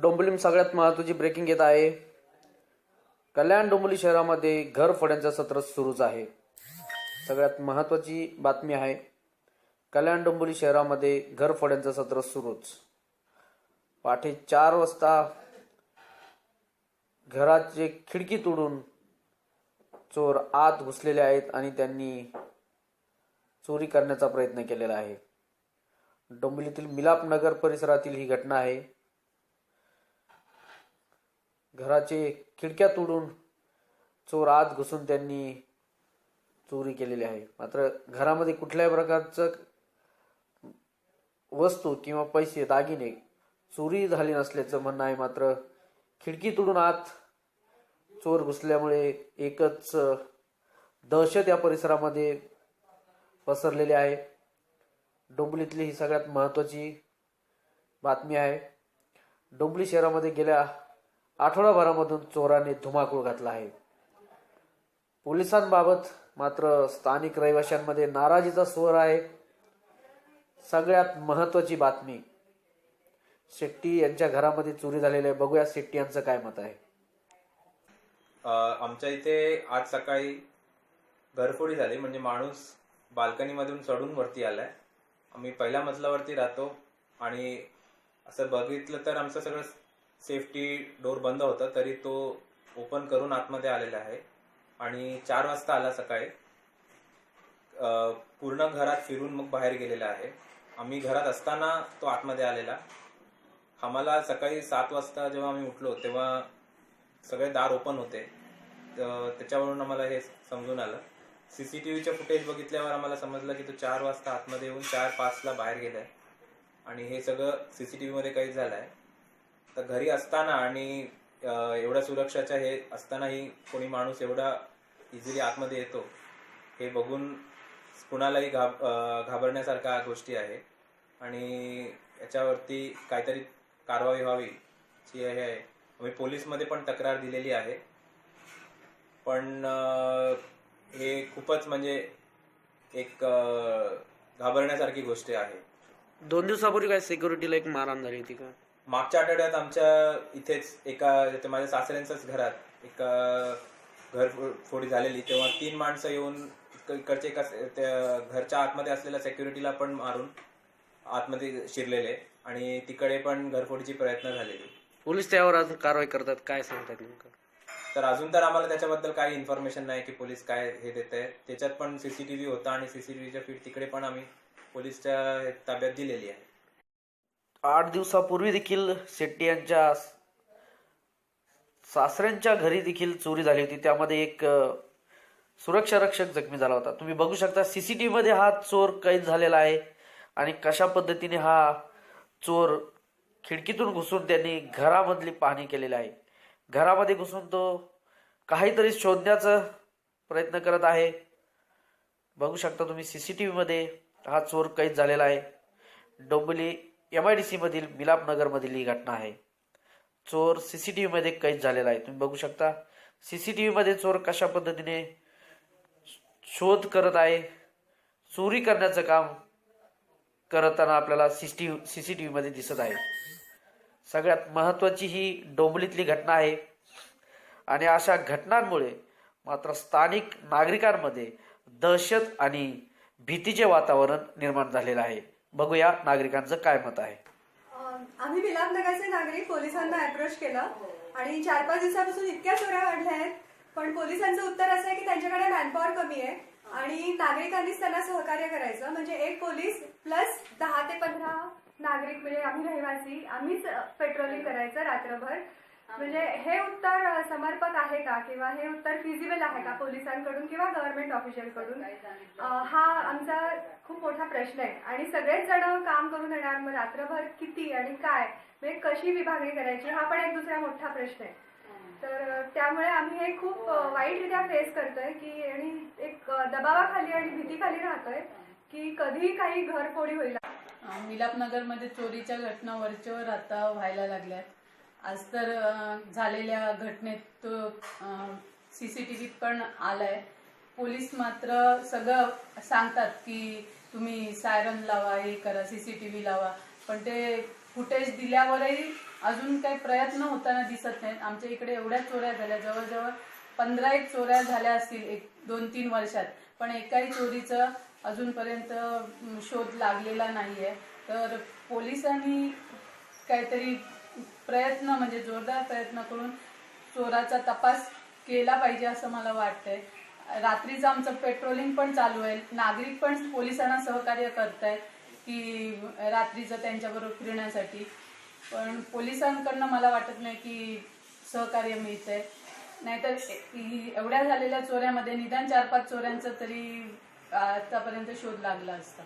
डोंबिवली सगळ्यात महत्वाची ब्रेकिंग येत आहे. कल्याण डोंबिवली शहरामध्ये घर फोड्यांचं सत्र सुरूच आहे. सगळ्यात महत्वाची बातमी आहे कल्याण डोंबिवली शहरामध्ये घर फोड्यांचं सत्र सुरूच. पाठे चार वाजता घराचे खिडकी तोडून चोर आत घुसलेले आहेत आणि त्यांनी चोरी करण्याचा प्रयत्न केलेला आहे. डोंबिवलीतील मिलाप नगर परिसरातील ही घटना आहे. घराचे खिडक्या तोडून चोर आत घुसून त्यांनी चोरी केलेली आहे. मात्र घरामध्ये कुठल्याही प्रकारचं वस्तू किंवा पैसे दागिने चोरी झाली नसल्याचं म्हणणं आहे. मात्र खिडकी तोडून आत चोर घुसल्यामुळे एकच दहशत या परिसरामध्ये पसरलेली आहे. डोंबलीतली ही सगळ्यात महत्त्वाची बातमी आहे. डोंबली शहरामध्ये गेल्या आठवडाभरामधून चोरांनी धुमाकूळ घातला आहे. पोलिसांबाबत मात्र स्थानिक रहिवाशांमध्ये नाराजीचा स्वर आहे. सगळ्यात महत्वाची बातमी शेट्टी यांच्या घरामध्ये चोरी झालेली आहे. बघूया शेट्टी यांचं काय मत आहे. आमच्या इथे आज सकाळी घरफोडी झाली म्हणजे माणूस बाल्कनीमधून चढून वरती आलाय. आम्ही पहिल्या मजल्यावरती राहतो आणि असं बघितलं तर आमचं सगळं सेफ्टी डोर बंद होतं तरी तो ओपन करून आतमध्ये आलेला आहे. आणि चार वाजता आला सकाळी. पूर्ण घरात फिरून मग बाहेर गेलेला आहे. आम्ही घरात असताना तो आतमध्ये आलेला. आम्हाला सकाळी सात वाजता जेव्हा आम्ही उठलो तेव्हा सगळे दार ओपन होते. तर त्याच्यावरून आम्हाला हे समजून आलं. सी सी टी व्हीच्या फुटेज बघितल्यावर आम्हाला समजलं की तो चार वाजता आतमध्ये येऊन चार पाचला बाहेर गेलाय. आणि हे सगळं सी सी टी व्हीमध्ये काही आहे तर घरी असताना आणि एवढ्या सुरक्षाच्या हे असतानाही कोणी माणूस एवढा इझिली आतमध्ये येतो हे बघून कुणालाही घाब घाबरण्यासारख्या गोष्टी आहे. आणि याच्यावरती काहीतरी कारवाई व्हावी ची हे आहे. आम्ही पोलीसमध्ये पण तक्रार दिलेली आहे. पण हे खूपच म्हणजे एक घाबरण्यासारखी गोष्ट आहे. दोन दिवसापूर्वी काय सिक्युरिटीला एक मारहाण झाली होती का? मागच्या आठवड्यात आमच्या इथेच एका माझ्या सासऱ्यांच्याच घरात एका घर फोडी झालेली. तेव्हा तीन माणसं येऊन इक- इकडचे एका घरच्या आतमध्ये असलेल्या सेक्युरिटीला पण मारून आतमध्ये शिरलेले आणि तिकडे पण घरफोडीची प्रयत्न झालेली. पोलीस त्यावर अजून कारवाई करतात काय सांगतात नेमकं? तर अजून तर आम्हाला त्याच्याबद्दल काही इन्फॉर्मेशन नाही की पोलीस काय हे देत आहे त्याच्यात पण सीसीटीव्ही होता आणि सीसीटीव्हीच्या फीड तिकडे पण आम्ही पोलीसच्या ताब्यात दिलेली आहे. आठ दिवसापूर्वी देखील शेट्टी यांच्या सासऱ्यांच्या घरी देखील चोरी झाली होती. त्यामध्ये एक सुरक्षा रक्षक जखमी झाला होता. तुम्ही बघू शकता सीसीटीव्ही मध्ये हा चोर कैद झालेला आहे आणि कशा पद्धतीने हा चोर खिडकीतून घुसून त्यांनी घरामधली पाहणी केलेली आहे. घरामध्ये घुसून तो काहीतरी शोधण्याचा प्रयत्न करत आहे. बघू शकता तुम्ही सीसीटीव्ही मध्ये हा चोर कैद झालेला आहे. डोंबिवली एम आय डी सीमधील मिलापनगरमधील ही घटना आहे. चोर सी सी टी व्हीमध्ये कैद झालेला आहे. तुम्ही बघू शकता. सी सी टी व्हीमध्ये चोर कशा पद्धतीने शोध करत आहे चोरी करण्याचं काम करताना आपल्याला C T C C T व्हीमध्ये दिसत आहे. सगळ्यात महत्वाची ही डोंबलीतली घटना आहे. आणि अशा घटनांमुळे मात्र स्थानिक नागरिकांमध्ये दहशत आणि भीतीचे वातावरण निर्माण झालेलं आहे. बघूया नागरिकांचं काय मत आहे. आम्ही आम्ही विलापनगरचे नागरिक पोलिसांना अप्रोच केलं आणि चार पाच दिवसापासून इतक्या चोऱ्या वाढल्या आहेत पण पोलिसांचं उत्तर असं आहे की त्यांच्याकडे मॅनपॉवर कमी आहे आणि नागरिकांनीच त्यांना सहकार्य करायचं. म्हणजे एक पोलीस प्लस दहा ते पंधरा नागरिक म्हणजे आम्ही रहिवासी. आम्हीच पेट्रोलिंग करायचं रात्रभर. म्हणजे हे उत्तर समर्पक आहे का? किंवा हे उत्तर फिजिबल आहे का पोलिसांकडून किंवा गव्हर्नमेंट ऑफिशियलकडून कडून हा आमचा खूप मोठा प्रश्न आहे. आणि सगळेच जण काम करून येणार. मग रात्रभर किती आणि काय? म्हणजे कशी विभागणी करायची? हा पण एक दुसरा मोठा प्रश्न आहे. तर त्यामुळे आम्ही हे खूप वाईटरित्या फेस करतोय की आणि एक दबावाखाली आणि भीतीखाली राहतोय की कधी काही घरफोडी होईल. मिलापनगरमध्ये चोरीच्या घटना वरचेवर आता व्हायला लागल्यात. आज तर झालेल्या घटनेत सी सी टी व्हीत पण आलाय. पोलीस मात्र सगळं सांगतात की तुम्ही सायरन लावा हे करा सी सी टी व्ही लावा. पण ते फुटेज दिल्यावरही अजून काही प्रयत्न होताना दिसत नाहीत. आमच्या इकडे एवढ्या चोऱ्या झाल्या. जवळजवळ पंधरा एक चोऱ्या झाल्या असतील एक दोन तीन वर्षात. पण एकाही चोरीचं अजूनपर्यंत शोध लागलेला नाहीये. तर पोलिसांनी काहीतरी प्रयत्न म्हणजे जोरदार प्रयत्न करून चोराचा तपास केला पाहिजे असं मला वाटतंय. रात्रीचं आमचं पेट्रोलिंग पण चालू आहे. नागरिक पण पोलिसांना सहकार्य करतायत की रात्रीचं त्यांच्याबरोबर फिरण्यासाठी. पण पोलिसांकडनं मला वाटत नाही की सहकार्य मिळतंय. नाहीतर एवढ्या झालेल्या चोऱ्यामध्ये निदान चार पाच चोऱ्यांचा तरी आतापर्यंत शोध लागला असता.